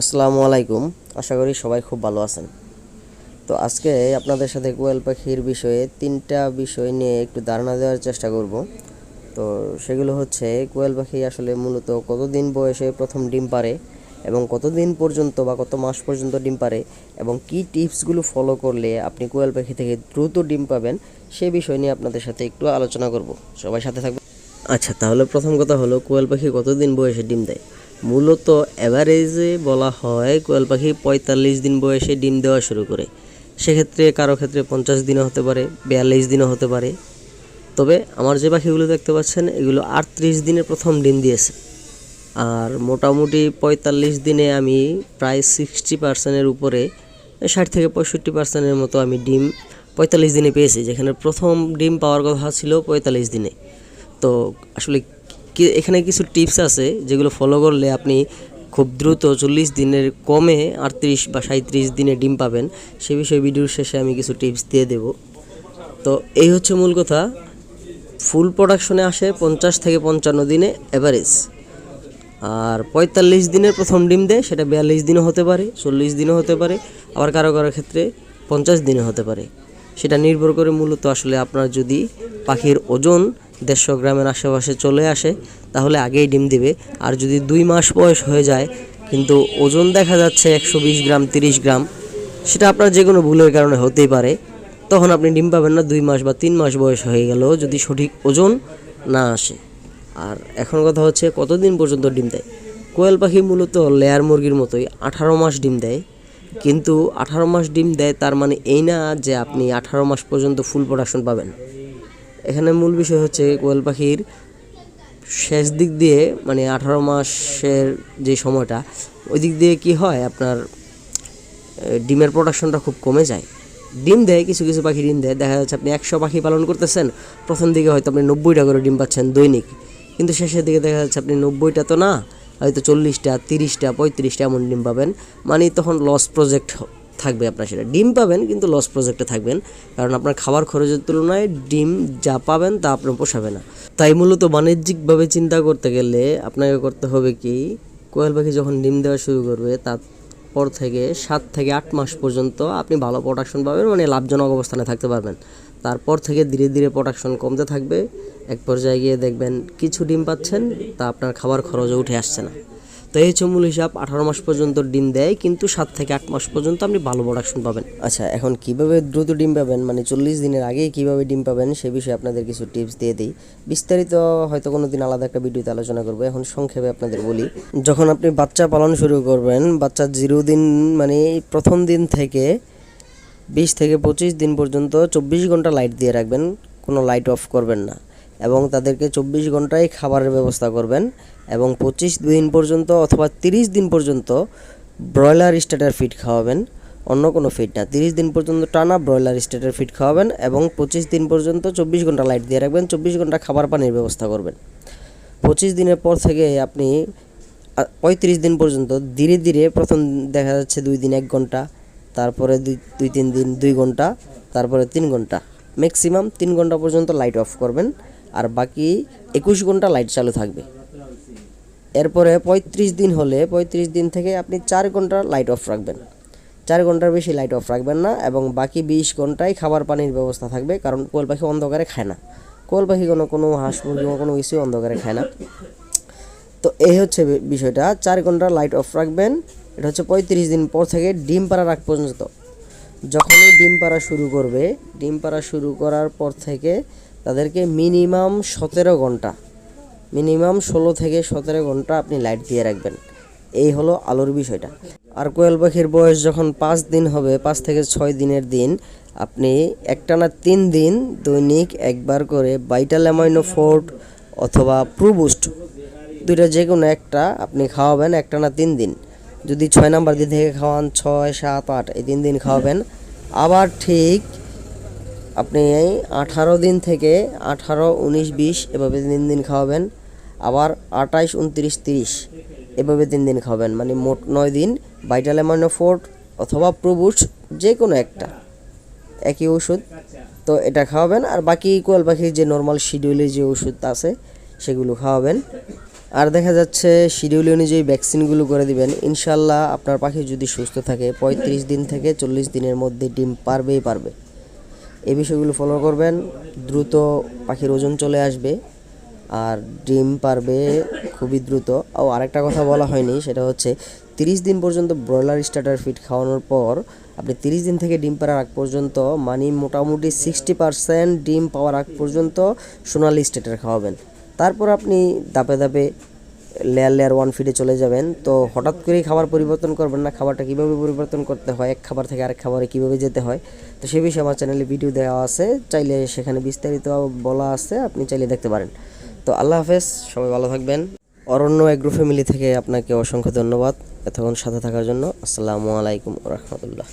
আসসালামু আলাইকুম। আশা করি সবাই খুব ভালো আছেন। তো আজকে আপনাদের সাথে কোয়েল পাখির বিষয়ে তিনটা বিষয় নিয়ে একটু ধারণা দেওয়ার চেষ্টা করব। তো সেগুলো হচ্ছে, কোয়েল পাখি আসলে মূলত কতদিন বয়সে প্রথম ডিম পারে এবং কতদিন পর্যন্ত বা কত মাস পর্যন্ত ডিম পারে এবং কি টিপসগুলো ফলো করলে আপনি কোয়েল পাখি থেকে দ্রুত ডিম পাবেন, সে বিষয় নিয়ে আপনাদের সাথে একটু আলোচনা করব। সবাই সাথে থাকবে আচ্ছা তাহলে প্রথম কথা হলো, কোয়েল পাখি কতদিন বয়সে ডিম দেয়? মূলত অ্যাভারেজে বলা হয় কোয়েল পাখি পঁয়তাল্লিশ দিন বয়সে ডিম দেওয়া শুরু করে। সেক্ষেত্রে কারও ক্ষেত্রে পঞ্চাশ দিনও হতে পারে, বিয়াল্লিশ দিনও হতে পারে। তবে আমার যে পাখিগুলো দেখতে পাচ্ছেন, এগুলো আটত্রিশ দিনে প্রথম ডিম দিয়েছে। আর মোটামুটি পঁয়তাল্লিশ দিনে আমি প্রায় সিক্সটি পার্সেন্টের উপরে, ষাট থেকে পঁয়ষট্টি পার্সেন্টের মতো আমি ডিম পঁয়তাল্লিশ দিনে পেয়েছি, যেখানে প্রথম ডিম পাওয়ার কথা ছিল পঁয়তাল্লিশ দিনে। তো আসলে এখানে কিছু টিপস আছে যেগুলো ফলো করলে আপনি খুব দ্রুত চল্লিশ দিনের কমে আটত্রিশ বা সাঁত্রিশ দিনে ডিম পাবেন। সে বিষয়ে ভিডিওর শেষে আমি কিছু টিপস দিয়ে দেব। তো এই হচ্ছে মূল কথা। ফুল প্রোডাকশনে আসে পঞ্চাশ থেকে পঞ্চান্ন দিনে অ্যাভারেজ আর পঁয়তাল্লিশ দিনের প্রথম ডিম দেয়, সেটা বিয়াল্লিশ দিনও হতে পারে, চল্লিশ দিনও হতে পারে, আবার কারও কারও ক্ষেত্রে পঞ্চাশ দিনে হতে পারে। সেটা নির্ভর করে মূলত আসলে আপনার যদি পাখির ওজন দেড়শো গ্রামের আশেপাশে চলে আসে, তাহলে আগেই ডিম দিবে। আর যদি দুই মাস বয়স হয়ে যায়, কিন্তু ওজন দেখা যাচ্ছে একশো বিশ গ্রাম, তিরিশ গ্রাম, সেটা আপনার যে কোনো ভুলের কারণে হতেই পারে। তখন আপনি ডিম পাবেন না, দুই মাস বা তিন মাস বয়স হয়ে গেলেও যদি সঠিক ওজন না আসে। আর এখন কথা হচ্ছে, কতদিন পর্যন্ত ডিম দেয়? কোয়েল পাখি মূলত লেয়ার মুরগির মতোই আঠারো মাস ডিম দেয়। কিন্তু আঠারো মাস ডিম দেয়, তার মানে এই না যে আপনি আঠারো মাস পর্যন্ত ফুল প্রোডাকশন পাবেন। এখানে মূল বিষয় হচ্ছে কোয়েল পাখির শেষ দিক দিয়ে মানে আঠারো মাসের যে সময়টা, ওই দিক দিয়ে কি হয় আপনার ডিমের প্রোডাকশনটা খুব কমে যায়। ডিম দেয়, কিছু কিছু পাখি ডিম দেয়। দেখা যাচ্ছে আপনি একশো পাখি পালন করতেছেন, প্রথম দিকে হয়তো আপনি নব্বইটা করে ডিম পাচ্ছেন দৈনিক। কিন্তু শেষের দিকে দেখা যাচ্ছে আপনি নব্বইটা তো না, হয়তো চল্লিশটা, তিরিশটা, পঁয়ত্রিশটা এমন ডিম পাবেন। মানে তখন লস প্রজেক্ট থাকবে আপনার সেটা। ডিম পাবেন, কিন্তু লস প্রজেক্টে থাকবেন। কারণ আপনার খাবার খরচের তুলনায় ডিম যা পাবেন তা আপনার পোষাবে না। তাই মূলত বাণিজ্যিকভাবে চিন্তা করতে গেলে আপনাকে করতে হবে কি, কোয়েল পাখি যখন ডিম দেওয়া শুরু করবে তারপর থেকে সাত থেকে আট মাস পর্যন্ত আপনি ভালো প্রোডাকশন পাবেন মানে লাভজনক অবস্থানে থাকতে পারবেন। তারপর থেকে ধীরে ধীরে প্রোডাকশন কমতে থাকবে। এক পর্যায়ে গিয়ে দেখবেন কিছু ডিম পাচ্ছেন, তা আপনার খাবার খরচও উঠে আসছে না। তো এই হিসাব আঠারো মাস পর্যন্ত ডিম দেয়, কিন্তু সাত থেকে আট মাস পর্যন্ত আপনি ভালো প্রোডাকশন পাবেন। আচ্ছা এখন কীভাবে দ্রুত ডিম পাবেন? মানে চল্লিশ দিনের আগেই কীভাবে ডিম পাবেন? সে বিষয়ে আপনাদের কিছু টিপস দিয়ে দিই। বিস্তারিত হয়তো কোনো দিন আলাদা একটা ভিডিওতে আলোচনা করব। এখন সংক্ষেপে আপনাদের বলি, যখন আপনি বাচ্চা পালন শুরু করবেন, বাচ্চা জিরো দিন মানে প্রথম দিন থেকে বিশ থেকে পঁচিশ দিন পর্যন্ত চব্বিশ ঘণ্টা লাইট দিয়ে রাখবেন। কোনো লাইট অফ করবেন না। এবং তাদেরকে চব্বিশ ঘন্টায় খাবারের ব্যবস্থা করবেন এবং পঁচিশ দিন পর্যন্ত অথবা তিরিশ দিন পর্যন্ত ব্রয়লার স্টেটার ফিড খাওয়াবেন। অন্য কোনো ফিড না। তিরিশ দিন পর্যন্ত টানা ব্রয়লার স্টেটার ফিড খাওয়াবেন এবং পঁচিশ দিন পর্যন্ত চব্বিশ ঘণ্টা লাইট দিয়ে রাখবেন। চব্বিশ ঘণ্টা খাবার পানির ব্যবস্থা করবেন। পঁচিশ দিনের পর থেকে আপনি পঁয়ত্রিশ দিন পর্যন্ত ধীরে ধীরে প্রথম দেখা যাচ্ছে দুই দিন এক ঘণ্টা, তারপরে দুই দুই, তিন দিন দুই ঘণ্টা, তারপরে তিন ঘণ্টা। ম্যাক্সিমাম তিন ঘণ্টা পর্যন্ত লাইট অফ করবেন। আর বাকি একুশ ঘণ্টা লাইট চালু থাকবে। এরপরে পঁয়ত্রিশ দিন হলে, পঁয়ত্রিশ দিন থেকে আপনি চার ঘণ্টা লাইট অফ রাখবেন। চার ঘণ্টার বেশি লাইট অফ রাখবেন না এবং বাকি বিশ ঘন্টায় খাবার পানির ব্যবস্থা থাকবে কারণ কোয়েল পাখি অন্ধকারে খায় না। কোয়েল পাখি কোনো কোনো হাঁস মুরগি কোনো কিছুই অন্ধকারে খায় না। তো এই হচ্ছে বিষয়টা। চার ঘণ্টা লাইট অফ রাখবেন। এটা হচ্ছে পঁয়ত্রিশ দিন পর থেকে ডিম পাড়া রাখ পর্যন্ত। যখনই ডিম পাড়া শুরু করবে, ডিম পাড়া শুরু করার পর থেকে তাদেরকে মিনিমাম সতেরো ঘণ্টা, মিনিমাম ষোলো থেকে সতেরো ঘণ্টা আপনি লাইট দিয়ে রাখবেন। এই হলো আলোর বিষয়টা। আর কোয়েল পাখির বয়স যখন পাঁচ দিন হবে, পাঁচ থেকে ছয় দিনের দিন, আপনি একটানা তিন দিন দৈনিক একবার করে বাইটাল অ্যামাইনো ফোর্ট অথবা প্রুবুস্ট দুইটা যে কোনো একটা আপনি খাওয়াবেন একটানা তিন দিন। যদি ছয় নাম্বার দিন থেকে খাওয়ান, ছয়, সাত, আট, এই তিন দিন খাওয়াবেন, আবার ঠিক আপনি এই আঠারো দিন থেকে আঠারো, উনিশ, বিশ এভাবে তিন দিন খাওয়াবেন। আবার আঠাইশ, উনত্রিশ, তিরিশ এভাবে তিন দিন খাওয়াবেন। মানে মোট নয় দিন ভাইটাল ফোর্ট অথবা প্রবুস যে কোনো একটা। একই ওষুধ। তো এটা খাওয়াবেন। আর বাকি কোয়াল পাখির যে নর্মাল শিডিউলে যে ওষুধ আছে, সেগুলো খাওয়াবেন। আর দেখা যাচ্ছে শিডিউল অনুযায়ী ভ্যাকসিনগুলো করে দিবেন। ইনশাল্লাহ আপনার পাখি যদি সুস্থ থাকে, পঁয়ত্রিশ দিন থেকে চল্লিশ দিনের মধ্যে ডিম পারবেই পারবে। এই বিষয়গুলো ফলো করবেন। দ্রুত পাখির ওজন চলে আসবে আর ডিম পারবে খুবই দ্রুত। ও, আরেকটা কথা বলা হয়নি, সেটা হচ্ছে তিরিশ দিন পর্যন্ত ব্রয়লার স্টার্টার ফিট খাওয়ানোর পর আপনি তিরিশ দিন থেকে ডিম পাড়ার আগ পর্যন্ত মানে মোটামুটি সিক্সটি পার্সেন্ট ডিম পাওয়ার আগ পর্যন্ত সোনালি স্টার্টার খাওয়াবেন। তারপর আপনি দাপে দাপে লেয়ার লেয়ার ওয়ান ফিডে চলে যাবেন। তো হঠাৎ করেই খাবার পরিবর্তন করবেন না, খাবারটা কীভাবে পরিবর্তন করতে হয়, এক খাবার থেকে আরেক খাবারে কীভাবে যেতে হয়, তো সে বিষয়ে আমার চ্যানেলে ভিডিও দেওয়া আছে। চাইলে সেখানে বিস্তারিত বলা আছে, আপনি চাইলে দেখতে পারেন। তো আল্লাহ হাফেজ, সবাই ভালো থাকবেন। অরণ্য এগ্রো ফ্যামিলি থেকে আপনাকে অসংখ্য ধন্যবাদ এতক্ষণ সাথে থাকার জন্য। আসসালামু আলাইকুম রহমতুল্লাহ।